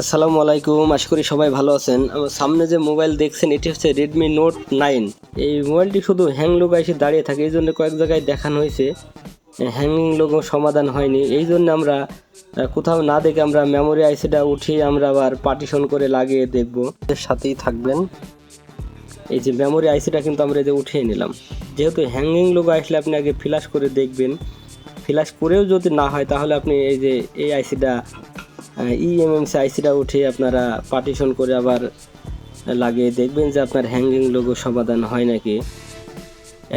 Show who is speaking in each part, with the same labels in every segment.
Speaker 1: আসসালামু আলাইকুম, আশা করি সবাই ভালো আছেন। আমার সামনে যে মোবাইল দেখছেন, এটি হচ্ছে রেডমি নোট নাইন এই মোবাইলটি শুধু হ্যাং লোগো এসে দাঁড়িয়ে থাকে, এই জন্য কয়েক জায়গায় দেখানো হয়েছে। হ্যাঙ্গিং লোগো সমাধান হয়নি। এই জন্য আমরা কোথাও না দেখে আমরা মেমোরি আইসিটা উঠিয়ে আমরা আবার পার্টিশন করে লাগিয়ে দেখব। এর সাথেই থাকবেন। এই যে মেমোরি আইসিটা কিন্তু আমরা এই যে উঠিয়ে নিলাম। যেহেতু হ্যাঙ্গিং লোগো আসলে আপনি আগে ফ্ল্যাশ করে দেখবেন। ফ্ল্যাশ করেও যদি না হয়, তাহলে আপনি এই যে এই আইসিটা ইএমএমসি আইসিটা উঠে আপনারা পার্টিশন করে আবার লাগিয়ে দেখবেন যে আপনার হ্যাঙ্গিং লোগো সমাধান হয় নাকি।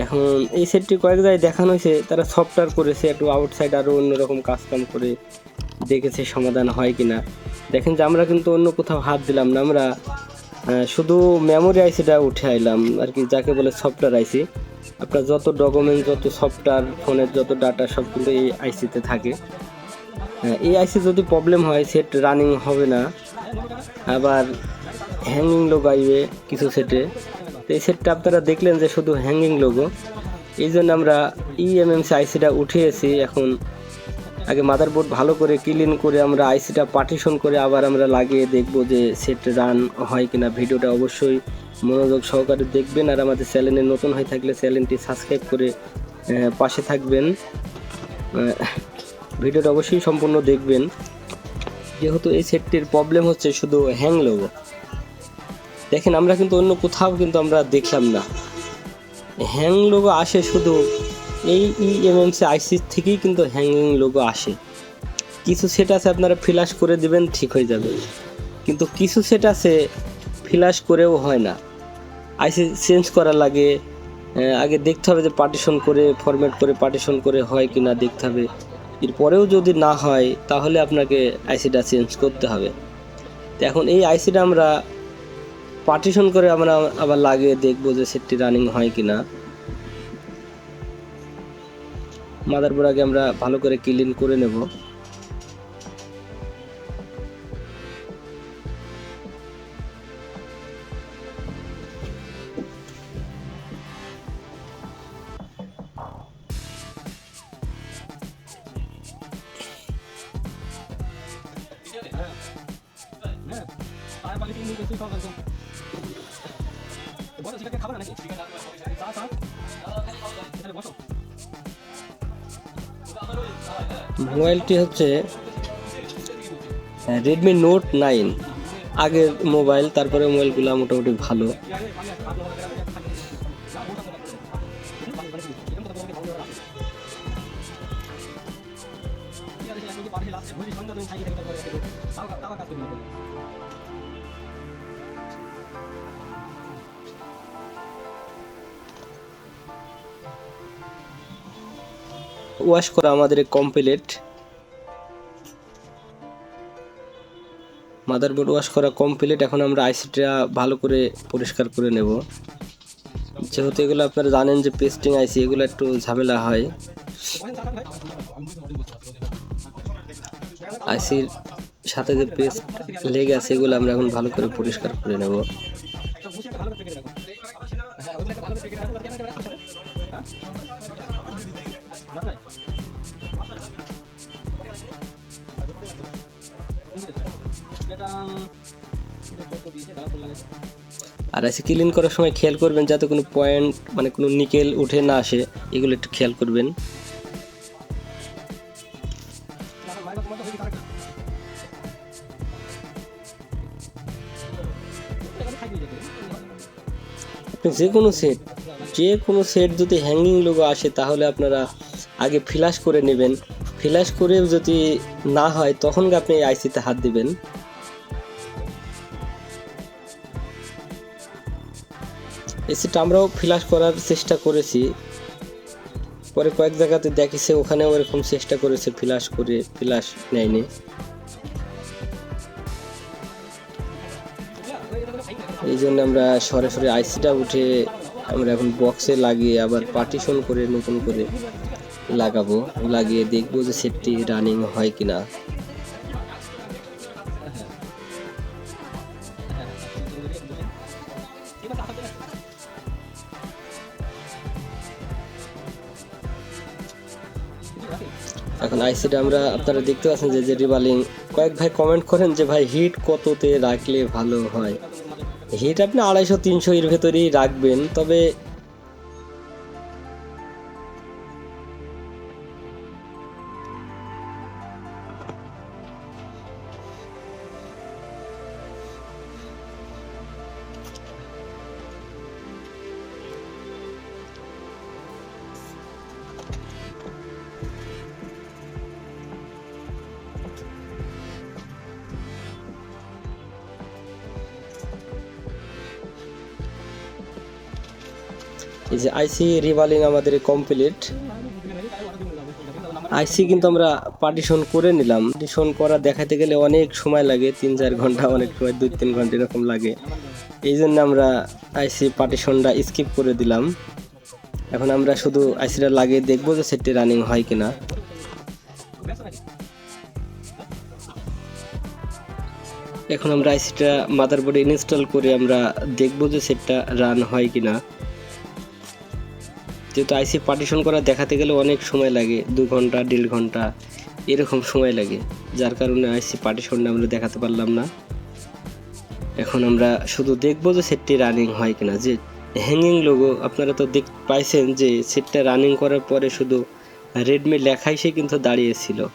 Speaker 1: এখন এই সেটটি কয়েক জায়গায় দেখানো হয়েছে, তারা সফটওয়্যার করেছে, একটু আউটসাইড আরও অন্যরকম কাজকাম করে দেখেছে সমাধান হয় কিনা। দেখেন যে আমরা কিন্তু অন্য কোথাও হাত দিলাম না, আমরা শুধু মেমোরি আইসিটা উঠে আইলাম, আর কি যাকে বলে সফটওয়্যার আইসি আপনার যত ডকুমেন্ট যত সফটওয়্যার ফোনের যত ডাটা সব কিন্তু এই আইসিতে থাকে। এই আইসি যদি প্রবলেম হয় সেট রানিং হবে না, আবার হ্যাঙ্গিং লোগো আইবে কিছু সেটে তো এই সেটটা আপনারা দেখলেন যে শুধু হ্যাঙ্গিং লোগো এই জন্য আমরা E ইএমএমসি আইসিটা উঠিয়েছি এখন। আগে মাদারবোর্ড ভালো করে ক্লিন করে আমরা আইসিটা পার্টিশন করে আবার আমরা লাগিয়ে দেখব যে সেট রান হয় কিনা। ভিডিওটা অবশ্যই মনোযোগ সহকারে দেখবেন আর আমাদের চ্যানেলে নতুন হয়ে থাকলে চ্যানেলটি সাবস্ক্রাইব করে পাশে থাকবেন। ভিডিওটা অবশ্যই সম্পূর্ণ দেখবেন। যেহেতু এই সেটটির প্রবলেম হচ্ছে শুধু হ্যাং লোগো দেখেন, আমরা কিন্তু অন্য কোথাও কিন্তু আমরা দেখলাম না। হ্যাং লোগো আসে শুধু এই E ইএমএমসি আইসি থেকেই কিন্তু হ্যাঙ্গিং লোগো আসে। কিছু সেট আছে আপনারা ফ্ল্যাশ করে দিবেন, ঠিক হয়ে যাবে। কিন্তু কিছু সেট আছে ফ্ল্যাশ করেও হয় না। আইসি চেঞ্জ করা লাগে। আগে দেখতে হবে যে পার্টিশন করে ফরম্যাট করে পার্টিশন করে হয় কি না দেখতে হবে। এরপরেও যদি না হয়, তাহলে আপনাকে আইসিটা চেঞ্জ করতে হবে। তো এখন এই আইসিটা আমরা পার্টিশন করে আমরা আবার লাগিয়ে দেখব যে সেটটি রানিং হয় কি না মাদারবোর্ড আগে আমরা ভালো করে ক্লিন করে নেব। মোবাইলটি হচ্ছে রেডমি নোট নাইন আগের মোবাইল তারপরে মোবাইলগুলো মোটামুটি ভালো। ওয়াশ করা আমাদের কমপ্লিট মাদারবোর্ড ওয়াশ করা কমপ্লিট এখন আমরা আইসিটা ভালো করে পরিষ্কার করে নেব। যেহেতু এগুলো আপনারা জানেন যে পেস্টিং আইসি এগুলো একটু ঝামেলা হয়। আইসির সাথে যে পেস্ট লেগে আছে, এগুলো আমরা এখন ভালো করে পরিষ্কার করে নেব। আর আইসি ক্লিন করার সময় খেয়াল করবেন যাতে কোনো পয়েন্ট মানে কোনো নিকেল উঠে না আসে, এগুলো একটু খেয়াল করবেন। আপনি যে কোনো সেট যে কোনো সেট যদি হ্যাঙ্গিং লোগো আসে, তাহলে আপনারা আগে ফ্ল্যাশ করে নেবেন। ফ্ল্যাশ করেও যদি না হয়, তখন আপনি আইসিতে হাত দিবেন। এসিটা আমরাও ফ্ল্যাশ করার চেষ্টা করেছি। পরে কয়েক জায়গাতে দেখেছে, ওখানেও এরকম চেষ্টা করেছে ফ্ল্যাশ করে ফ্ল্যাশ নেয়নি। এই জন্য আমরা সরাসরি আইসিটা উঠে আমরা এখন বক্সে লাগিয়ে আবার পার্টিশন করে নতুন করে লাগাবো। লাগিয়ে দেখব যে সেটটি রানিং হয় কিনা। এখন আইসিটা আমরা, আপনারা দেখতে পাচ্ছেন যে যে রিবালিং কয়েক ভাই কমেন্ট করেন যে, ভাই হিট কততে রাখলে ভালো হয়? হিট আপনি আড়াইশো তিনশো এর ভেতরেই রাখবেন। তবে এই যে আইসি রিভালিং আমাদের কমপ্লিট আইসি কিন্তু আমরা পার্টিশন করে নিলাম। পার্টিশন করা দেখাতে গেলে অনেক সময় লাগে, তিন চার ঘণ্টা, অনেক সময়, দুই তিন ঘণ্টা এরকম লাগে। এই জন্য আমরা আইসি পার্টিশনটা স্কিপ করে দিলাম। এখন আমরা শুধু আইসিটা লাগিয়ে দেখব যে সেটটি রানিং হয় কিনা। এখন আমরা আইসিটা মাদারবোর্ডে ইনস্টল করে আমরা দেখব যে সেটটা রান হয় কিনা। যেহেতু আইসি পার্টিশন করা দেখাতে গেলে অনেক সময় লাগে, দু ঘণ্টা, দেড় ঘণ্টা, এরকম সময় লাগে। যার কারণে আইসি পার্টিশনটা আমরা দেখাতে পারলাম না। এখন আমরা শুধু দেখব যে সেটটি রানিং হয় কিনা। যে হ্যাঙ্গিং লোগো আপনারা তো দেখ, পাইছেন যে সেটটা রানিং করার পরে শুধু রেডমি লেখাই সে কিন্তু দাঁড়িয়েছিল।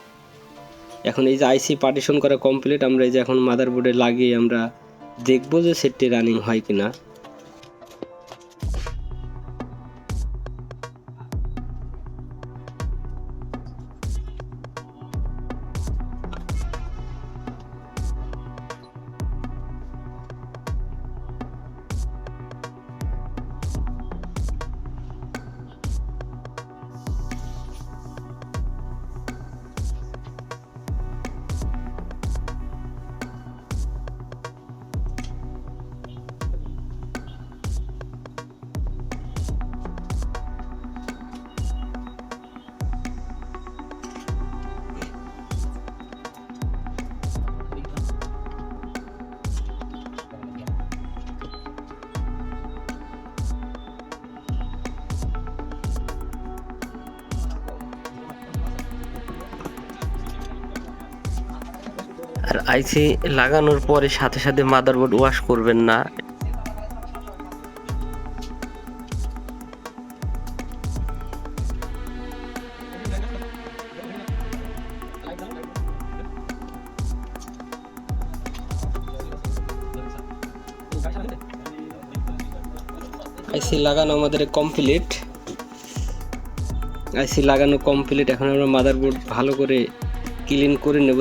Speaker 1: এখন এই যে আইসি পার্টিশন করা কমপ্লিট আমরা এই যে এখন মাদারবোর্ডে লাগিয়ে আমরা দেখব যে সেটটি রানিং হয় কিনা। আইসি লাগানোর পরে সাথে সাথে মাদারবোর্ড ওয়াশ করবেন না। আইসি লাগানো আমাদের কমপ্লিট আইসি লাগানো কমপ্লিট এখন আমরা মাদারবোর্ড ভালো করে ক্লিন করে নেব।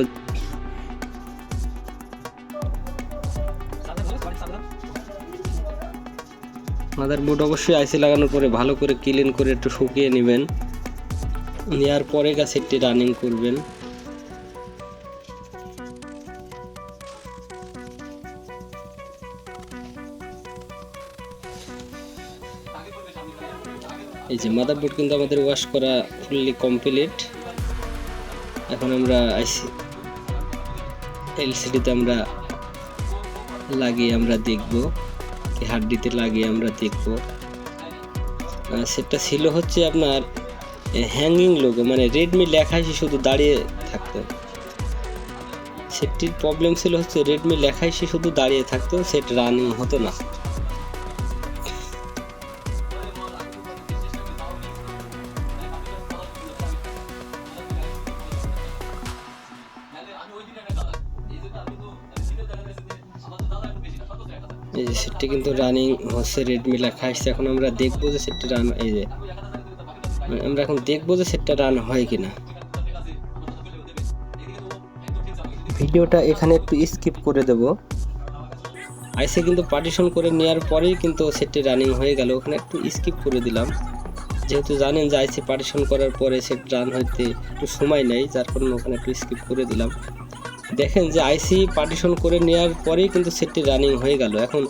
Speaker 1: মাদারবোর্ড অবশ্যই আইসি লাগানোর পরে ভালো করে ক্লিন করে একটু শুকিয়ে নেবেন। নেওয়ার পরে গাছেরটি রানিং করবেন। এই যে মাদারবোর্ড কিন্তু আমাদের ওয়াশ করা ফুললি কমপ্লিট এখন আমরা আইসি এলসিডিতে আমরা লাগিয়ে আমরা দেখব। হাড্ডিতে লাগিয়ে আমরা দেখব। সেটা ছিল হচ্ছে আপনার হ্যাঙ্গিং লোগো মানে রেডমি লেখা এসে শুধু দাঁড়িয়ে থাকতো। সেটির প্রবলেম ছিল হচ্ছে রেডমি লেখা এসে শুধু দাঁড়িয়ে থাকতো, সেট রানিং হতো না। এই যে সেটটি কিন্তু রানিং হচ্ছে রেডমি লেখা আসছে এখন আমরা দেখব যে সেটটি রান এই যে মানে আমরা এখন দেখব যে সেটটা রান হয় কিনা। ভিডিওটা এখানে একটু স্কিপ করে দেব। আইসে কিন্তু পার্টিশন করে নেওয়ার পরেই কিন্তু সেটটি রানিং হয়ে গেল। ওখানে একটু স্কিপ করে দিলাম। যেহেতু জানেন যে আইসি পার্টিশন করার পরে সেট রান হইতে একটু সময় নেই যার কারণে ওখানে একটু স্কিপ করে দিলাম। দেখেন যে আইসি পার্টিশন করে নেওয়ার পরেই কিন্তু সেটটি রানিং হয়ে গেল। এখন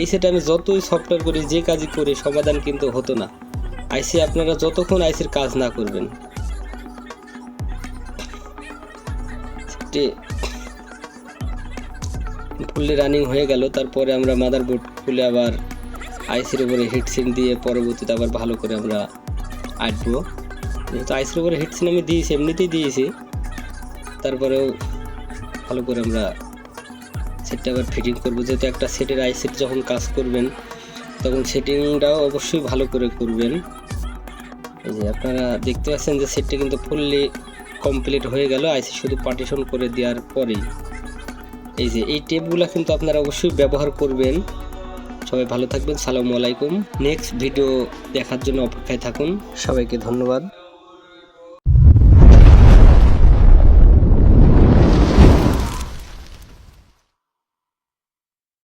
Speaker 1: এই সেটে আমি যতই সফটওয়্যার করি, যে কাজই করি, সমাধান কিন্তু হতো না। আইসি আপনারা যতক্ষণ আইসির কাজ না করবেন। ফুললি রানিং হয়ে গেল। তারপরে আমরা মাদারবোর্ড খুলে আবার আইসির উপরে হিটসিন দিয়ে পরবর্তীতে আবার ভালো করে আমরা আঁটবো। যেহেতু আইসির উপরে হিটসিন আমি দিয়েছি, এমনিতেই দিয়েছি। তারপরেও ভালো করে আমরা সেটটা আবার ফিটিং করব। যেহেতু একটা সেটের আই সেট যখন কাজ করবেন, তখন সেটিংটাও অবশ্যই ভালো করে করবেন। এই যে আপনারা দেখতে পাচ্ছেন যে সেটটা কিন্তু ফুললি কমপ্লিট হয়ে গেল। আইসি শুধু পার্টিশন করে দেওয়ার পরেই। এই যে এই টেপগুলো কিন্তু আপনারা অবশ্যই ব্যবহার করবেন। সবাই ভালো থাকবেন। সালামু আলাইকুম। নেক্সট ভিডিও দেখার জন্য অপেক্ষায় থাকুন। সবাইকে ধন্যবাদ।